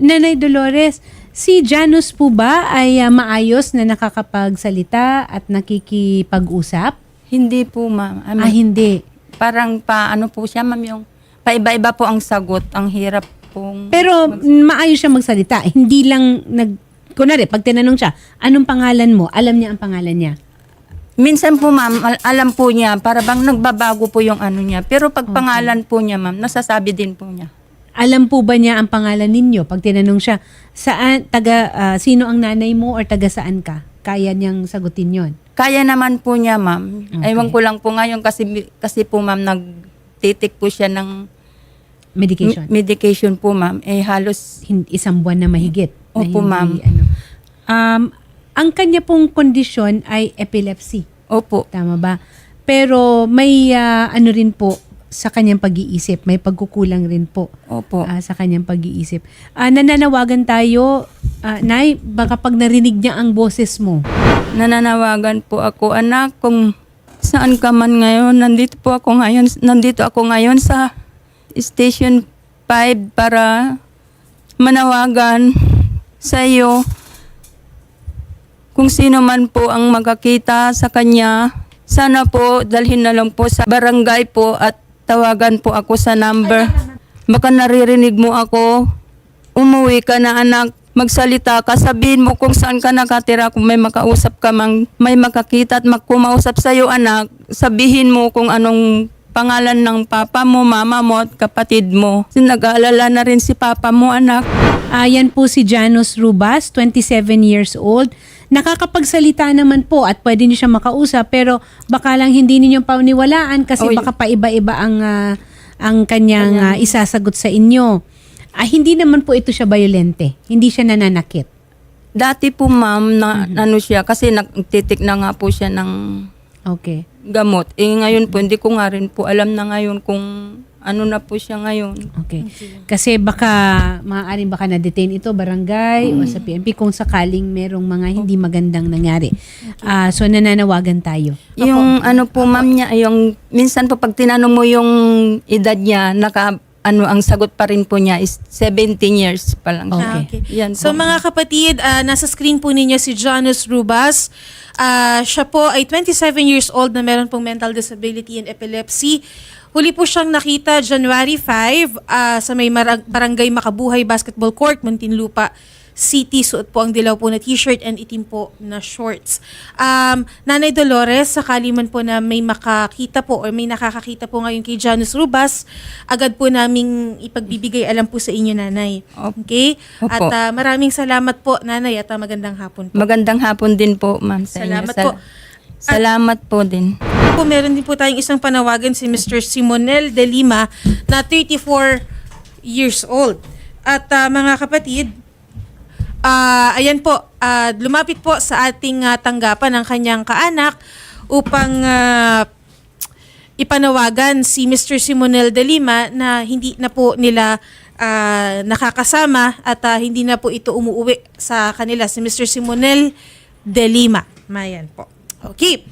Nanay Dolores, si Janus po ba ay ah, maayos na nakakapagsalita at nakikipag-usap? Hindi po, ma'am. I mean, ah, hindi. Parang pa, ano po siya, ma'am, yung paiba-iba po ang sagot. Ang hirap pong... Pero maayos siya magsalita. Hindi lang nag... Kunwari, pag tinanong siya, anong pangalan mo? Alam niya ang pangalan niya. Minsan po, ma'am, al- alam po niya, para bang nagbabago po yung ano niya. Pero pag pangalan po niya, ma'am, nasasabi din po niya. Alam po ba niya ang pangalan ninyo? Pag tinanong siya, saan, taga, ah, sino ang nanay mo or taga saan ka? Kaya niyang sagutin yon. Kaya naman po niya, ma'am. Okay. Ewan ko lang po ngayon kasi, kasi po, ma'am, nagtitik po siya ng Medication. m- medication po, ma'am. Eh, halos, Hin- isang buwan na mahigit. na Opo, ma'am. Ano. Um, ang kanya pong kondisyon ay epilepsy. opo. Tama ba? Pero may ah, ano rin po sa kanyang pag-iisip. May pagkukulang rin po Opo. ah, sa kanyang pag-iisip. Ah, nananawagan tayo, ah, Nay, baka pag narinig niya ang boses mo. nananawagan po ako, anak, kung saan ka man ngayon, nandito po ako ngayon, nandito ako ngayon sa Station 5 para manawagan sa iyo kung sino man po ang makakita sa kanya. Sana po dalhin na lang po sa barangay po at tawagan po ako sa number. Baka naririnig mo ako, umuwi ka na anak, magsalita ka, sabihin mo kung saan ka nakatira, kung may makausap ka mang, may makakita at magkumausap sa iyo anak, sabihin mo kung anong pangalan ng papa mo, mama mo at kapatid mo. Nag-aalala na rin si papa mo anak. Ayan po si Janos Rubas, 27 years old. Nakakapagsalita naman po at pwede niyo siya makausap pero baka lang hindi ninyo pauniwalaan kasi Oy. baka paiba-iba ang ah, ang kanyang ah, isasagot sa inyo. Ah, hindi naman po ito siya violente. Hindi siya nananakit. Dati po ma'am, na, ano siya, kasi nagtitik na nga po siya ng Okay. gamot. Eh ngayon po, hindi ko nga rin po alam na ngayon kung ano na po siya ngayon. Okay. Kasi baka maaaring baka na-detain ito barangay o sa PNP kung sakaling merong mga hindi magandang nangyari. Ah, so nananawagan tayo. Yung ano po ma'am niya, yung minsan po pag tinanong mo yung edad niya, naka ano ang sagot pa rin po niya is 17 years pa lang siya. Okay. Ah, okay. Yan So po. mga kapatid, ah, nasa screen po ninyo si Jonas Rubas. Ah, siya po ay 27 years old na meron pong mental disability and epilepsy. Huli po siyang nakita January 5 ah, sa may marag- barangay Makabuhay Basketball Court, Muntinlupa City. Suot po ang dilaw po na t-shirt and itim po na shorts. Um, Nanay Dolores, sakali man po na may makakita po or may nakakakita po ngayon kay Janus Rubas, agad po naming ipagbibigay alam po sa inyo, Nanay. Okay? Opo. At ah, maraming salamat po, Nanay, at ah, magandang hapon po. Magandang hapon din po ma'am sa Salamat inyo. po. Salamat po din. po, meron din po tayong isang panawagan si Mr. Simonel De Lima na 34 years old. At ah, mga kapatid, ah, ayan po, ah, lumapit po sa ating ah, tanggapan ng kanyang kaanak upang ah, ipanawagan si Mr. Simonel De Lima na hindi na po nila ah, nakakasama at ah, hindi na po ito umuwi sa kanila si Mr. Simonel De Lima. Mayan po. Okay.